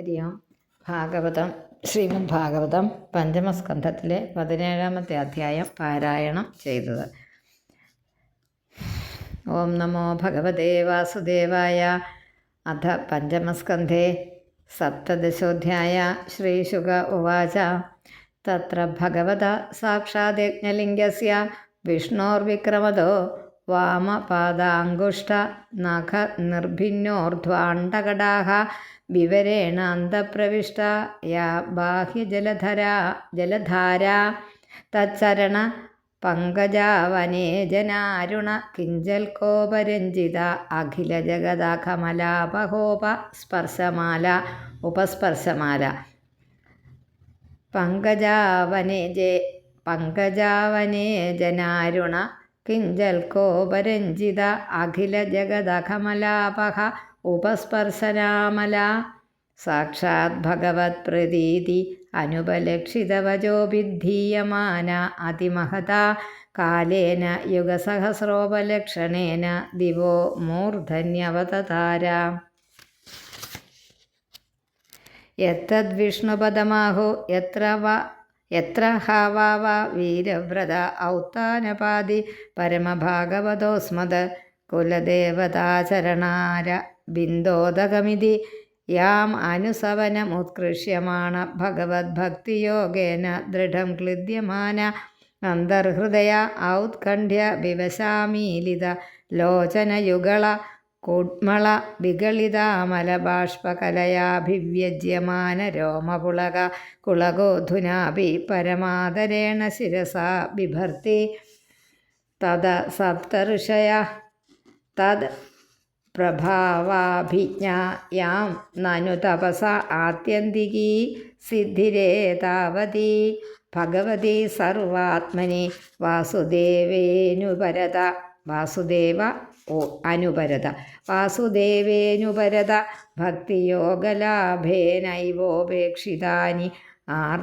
ഹരിയാം ഭാഗവതം ശ്രീമദ് ഭാഗവതം പഞ്ചമസ്കന്ധത്തിലെ പതിനേഴാമത്തെ അധ്യായം പാരായണം ചെയ്തത്. ഓം നമോ ഭഗവതേ വാസുദേവായ. അധ പഞ്ചമസ്കന്ധേ സപ്തദശോധ്യായ ശ്രീശുക ഉവാച. തത്ര ഭഗവത സാക്ഷാദജ്ഞലിംഗസ്യ വിഷ്ണോർവിക്രമദോ വാമപാദാങ്കുഷ്ട നഖ നിർഭിന്നോർധ്വാണ്ടകടാഹ വിവരേണ അന്തപ്രവിഷ്ട യാ ബാഹ്യജലധര ജലധാരാ തച്ചരണ പങ്കജാവനേജനാരുണ കിഞ്ചൽക്കോപരഞ്ജിത അഖില ജഗദഖമലാപഹോപ സ്പർശമാല ഉപസ്പർശമാല. പങ്കജാവനേജേ പങ്കജാവനേജനാരുണ കിഞ്ചൽക്കോപരഞ്ജിത അഖില ജഗദഖമലാപഹ ഉപസ്പർശനാമല. സാക്ഷാത് ഭഗവത് പ്രതീതി അനുപലക്ഷിതവചോഭിധീയമാന അതിമഹത കാലേന യുഗസഹസ്രോപലക്ഷണേന ദിവോ മൂർധന്യവതതാര യത്തദ്വിഷ്ണുപദമാഹു യത്ര വ എത്ര ഹാവാവ വീരവ്രത ഔത്താനപാതി പരമഭാഗവതോസ്മത് കുലദേവതാചരണാര ബിന്ദോദകമിതി. യാം അനുസവനമുത്കൃഷ്യമാണ ഭഗവത്ഭക്തിയോഗേന ദൃഢം ക്ലിദ്യമാന അന്തർഹൃദയ ഔത്കണ്ഠ്യ വിവശാമീലിത ലോചനയുഗള കുഡ്മള വിഗളിതാമലബാഷ്പകലയാഭിവ്യജ്യമാന രോമപുളക കുളകോധുനാഭി പരമാദരേണ ശിരസാ ബിഭർത്തി തത് സപ്തഋഷയ തദ് പ്രഭാവാഭിജ്ഞായാം നനു തപസ ആത്യന്തികീ സിദ്ധിരേതാവതി ഭഗവതി സർവാത്മനി വാസുദേവേനുപരത വാസുദേവ ഓ അനുപരത. വാസുദേവേനുപരത ഭക്തിയോഗലാഭേനൈവോപേക്ഷിതാനി ആർ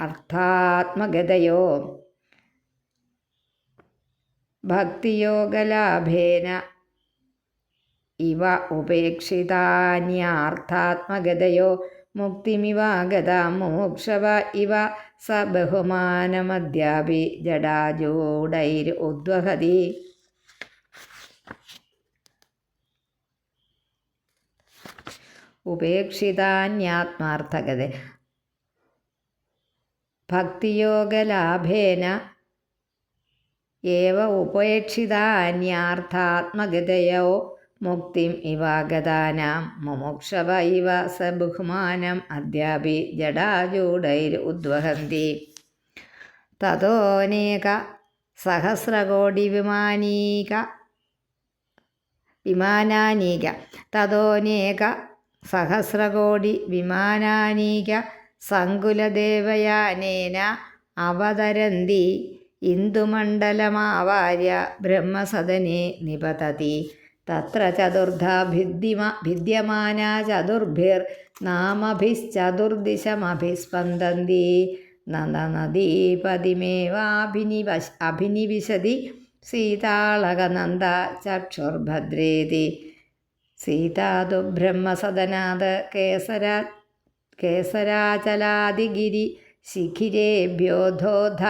അർത്ഥാത്മഗതയോ. ഭക്തിയോഗലാഭേന ഇവ ഉപേക്ഷിതാന്യാർത്ഥാത്മഗതയോ മുക്തിമിവാഗത മോക്ഷവ ഇവ സ ബഹുമാനമദ്യാപി ജഡാജൂഡൈർ ഉദ്വഹതി. ഉപേക്ഷിതാന്യാത്മാർത്ഥകത. ഭക്തിയോഗലാഭേന ഏവ ഉപേക്ഷിതാന്യാർത്ഥാത്മഗതയോ മുക്തിം ഇവാഗതാനാം. മുമുക്ഷവ ഇവ സ ബഹുമാനം അദ്യാപി ജഡാജൂടൈർ ഉദ്വഹന്തി. തതോനേക സഹസ്രകോടി വിമാനീക വിമാനാനീക തതോനേക സഹസ്രകോടി വിമാനാനീക സങ്കുലദേവയാനേന അവതരന്തി ഇന്ദുമണ്ഡലമാവാര്യ ബ്രഹ്മസദനെ നിപതതി. തത്ര ചതുർധാ ഭിദ്യമ ഭിദ്യമാന ചതുർഭിർ നാമഭിശ്ചതുർദിശമഭിസ്പന്ദന്തി. നദനദീപതിമേവാഭിനിവശ അഭിനിവിശതി സീതാളകനന്ദ ചക്ഷുർഭദ്രേതി. സീതാതു ബ്രഹ്മസദനാത് കേസരാ കേസരാചലാദിഗിരി ശിഖിരേഭ്യോധോധ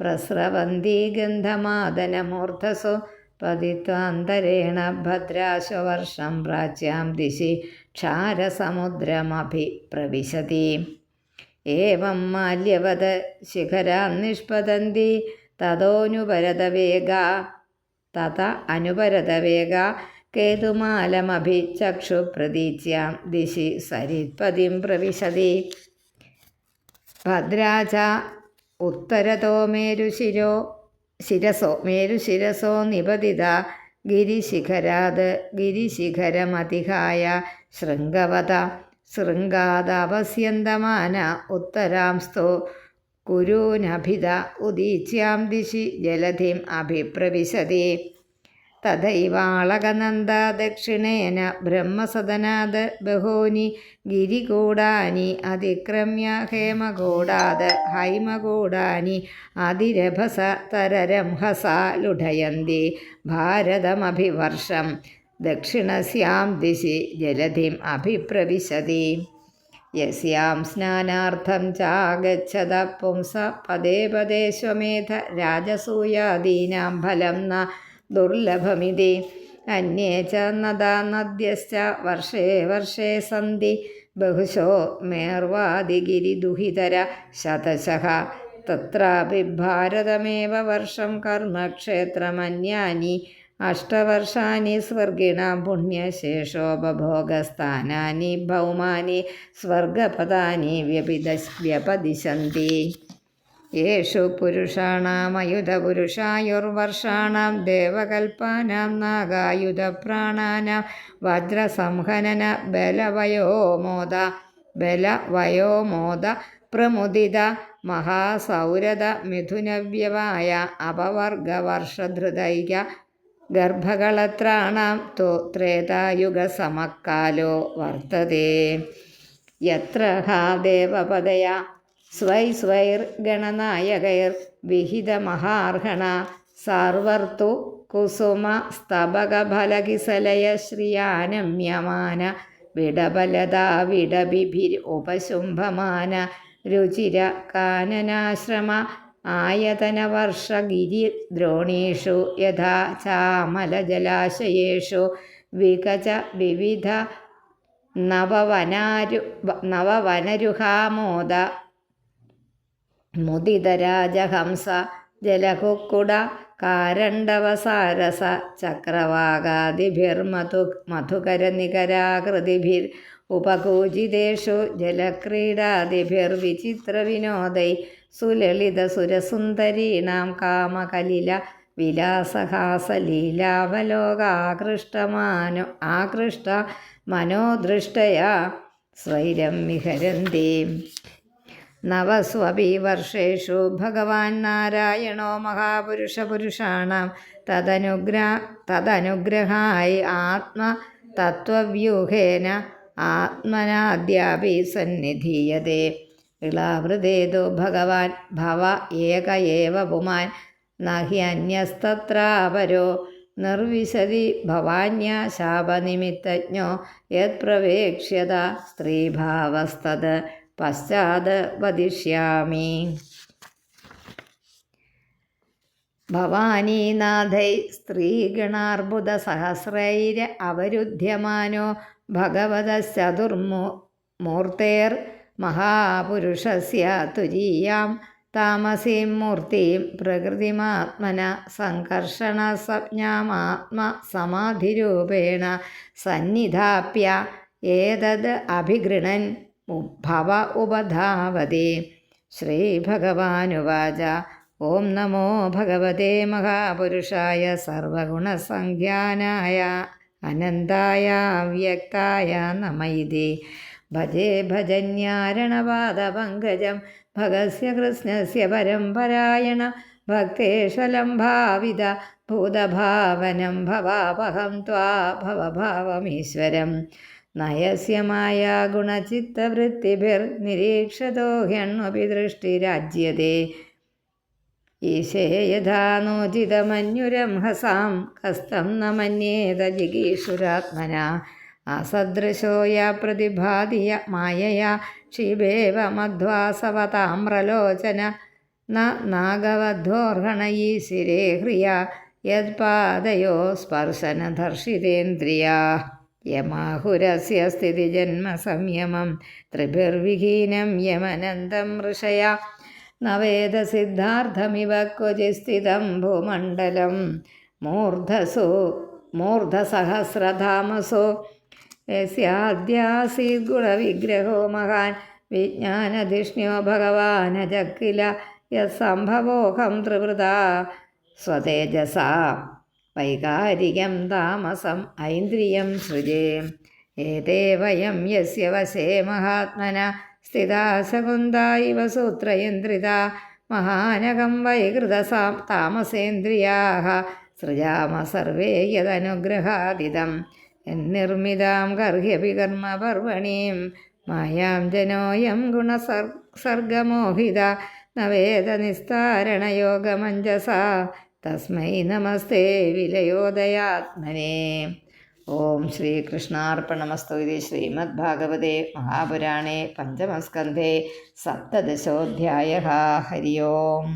പ്രസ്രവന്തി ഗന്ധമാദനമൂർധസു പതിത്വാന്തരേണ ഭദ്രാശ്വവർഷം പ്രാച്യാം ദിശി ക്ഷാരസമുദ്രമഭി പ്രവിശതി. ഏവം മാല്യവത് ശിഖരാൻ നിഷ്പതന്തി തതോനുപരതവേഗ തത അനുപരതവേഗ കേതുമാലമഭി ചക്ഷു പ്രതീച്യാം ദിശി സരിത്പതിം പ്രവിശതി. ഭദ്രാച ഉത്തരതോ മേരുശിരോ ശിരസോ മേരുശിരസോ നിപതിത ഗിരിശിഖരാത് ഗിരിശിഖരമതിഹായ ശൃംഗവത ശൃംഗാദവസ്യന്തമാന ഉത്തരാംസ്തോ കുരൂനഭിത ഉദീച്യാം ദിശി ജലധിം അഭിപ്രവിശതി. തഥൈവാളകനന്ദ ദക്ഷിണേന ബ്രഹ്മസദനാത് ബഹൂനി ഗിരികൂടാനി അതിക്രമ്യ ഹേമകൂടാത് ഹൈമകൂടാനി അതിരഭസ തരരംഹസ ലുഢയന്തി ഭാരതമഭിവർഷം ദക്ഷിണസ്യാം ദിശി ജലധിം അഭിപ്രവിശതി. യസ്യാം സ്നാനാർത്ഥം ചാഗച്ഛത പുംസ പദേ പദേ സ്വമേധ രാജസൂയാദീനാം ഫലം ന दुर्लभमिति अन्ये च वर्षे वर्षे सन्ति। बहुशो मेर्वादिगिरिदुहितर शतशः। तत्रापि भारतमेव वर्षं कर्मक्षेत्रमन्यानि अष्टवर्षाणि स्वर्गिणां पुण्यशेषोपभोगस्थानानि भौमानि स्वर्गपदानि व्यपिद व्यपदिशन्ति। യേഷു പുരുഷാണാമയുധപുരുഷായുർവർഷാണാം ദേവകൽപ്പാനാം നാഗായുധപ്രാണാനാം വജ്രസംഹനന ബലവയോമോദ ബലവയോമോദ പ്രമുദിത മഹാസൗരത മിഥുനവ്യവായ അപവർഗവർഷധൃതൈക ഗർഭകളത്രാണാം തോ ത്രേതായുഗസമക്കാലോ വർത്തതേ. യത്ര ഹാ ദേവപദയ സ്വൈ സ്വൈർഗണനായകൈർ വിഹിതമഹാർഹണ സർവർത്തു കുസുമ സ്തബകഫലകിസലയ ശ്രിയാനമ്യമാന വിടബലതാ വിടബിഭിർ ഉപശുംഭമാന രുചിര കാനനാശ്രമ ആയതനവർഷഗിരി ദ്രോണീഷു യഥാ ചാമലജലാശയേഷു വികച വിവിധ നവവനാരു നവവനരുഹാമോദ മുദിതരാജഹംസ ജലഹുക്കുട കാരണ്ടവസാരസ ചക്രവാകാദിഭിർമധു മധുകരനികരാകൃതിഭിർ ഉപകൂജിതേഷു ജലക്രീഡാദിഭിർവിചിത്രവിനോദൈ സുലളിതസുരസുന്ദരീണാം കാമകലില വിലാസഹാസലീലാവലോകാകൃഷ്ടമാനോ ആകൃഷ്ട മനോദൃഷ്ടയാ സ്വൈരം വിഹരന്തി. നവസ്വപി വർഷേഷു ഭഗവാൻ നാരായണോ മഹാപുരുഷപുരുഷാണാം. തദനുഗ്ര തദനുഗ്രഹായി ആത്മതത്വവ്യൂഹേന ആത്മനാദ്യാപി സന്നിധീയതേ. ഇളാവൃതേതു ഭഗവാൻ ഭവ ഏക ഏവ പുമാൻ. നഹി അന്യസ്തത്രാപരോ നിർവിശതി ഭവാന്യ ശാപനിമിത്തജ്ഞോ. യത് പ്രവേക്ഷ്യത സ്ത്രീഭാവസ്തത്. പശ്ചാത് വദിഷ്യാമി ഭവാനീനാഥൈ സ്ത്രീഗണാർബുദസഹസ്രൈര അവരുദ്ധ്യമാനോ ഭഗവതശ്ചതുർമൂ മൂർത്തേർ മഹാപുരുഷസ്യ തുരീയാം താമസീം മൂർത്തിയും പ്രകൃതിമാത്മന സംഘർഷണസജ്ഞാമാത്മസമാധിരൂപേണ സന്നിധാപ്യ ഏതത് അഭിഗൃണൻ ഭവ ഉപധാവതി ശ്രീഭഗവാനുവാച ഓം നമോ ഭഗവതേ മഹാപുരുഷായ സർവഗുണസംഖ്യാനായ അനന്തായ വ്യക്തായ നമയിതി ഭജേ ഭജന്യാരണപാദപങ്കജം ഭഗസ്യ കൃഷ്ണസ്യ പരമ്പരായണ ഭക്തേഷലം ഭാവിത ഭൂതഭാവനം ഭവാപഹം ത്വാ ഭവഭാവമീശ്വരം നയസ്യമായ ഗുണചിത്തവൃത്തിഭിർനിരീക്ഷതോ ഹ്യണ്വപി ദൃഷ്ടിരാജ്യത്തെ ഈശേ യഥാ നോചിതമന്യുരംഹസാം കസ്തം ന മന്യേത ജിഗീഷുരാത്മന അസദൃശോ യാ പ്രതിഭാതിയ മായയാ ക്ഷിബേവ മധ്വാസവതാമ്രലോചന ന യത്പാദയോ സ്പർശനധർഷിതേന്ദ്രിയാ. യമാഹുരസ്യ സ്ഥിതിജന്മസംയമം ത്രിഭിർവിഹീനം യമനന്തം ഋഷയ നവേദസിദ്ധാർത്ഥമിവ ക്വചിസ്ഥിതം ഭൂമണ്ഡലം മൂർധസോ മൂർധസഹസ്രധാമസോ യസ്യാദ്യാസീത് ഗുണവിഗ്രഹോ മഹാൻ വിജ്ഞാനധിഷ്ണ്യോ ഭഗവാനജക്കില യസംഭവോഹം ത്രിവൃതാ സ്വതേജസാ വൈകാരികം താമസം ഐന്ദ്രിയം സൃജേ. ഏതേ വയം യസ്യ വശേ മഹാത്മന സ്ഥിതാ ശകുന്താ ഇവ സൂത്രയന്ത്രിത. മഹാനകം വൈകൃതസാ താമസേന്ദ്രിയാः സൃജാമ സർവേ യദനുഗ്രഹാദിതം. എന്നിർമ്മിതാം ഗർഹ്യപി കർമ്മപർവണീം. മായാം ജനോയം ഗുണസർ സർഗമോഹിത. നവേദനിസ്താരണയോഗമഞ്ജസ. തസ്മൈ നമസ്തേ വിലയോദയാത്മനേ. ഓം ശ്രീകൃഷ്ണാർപ്പണമസ്തു ഇത് ശ്രീമദ്ഭാഗവതേ മഹാപുരാണേ പഞ്ചമസ്കന്ധേ സപ്തദശോധ്യായ ഹരി ഓം.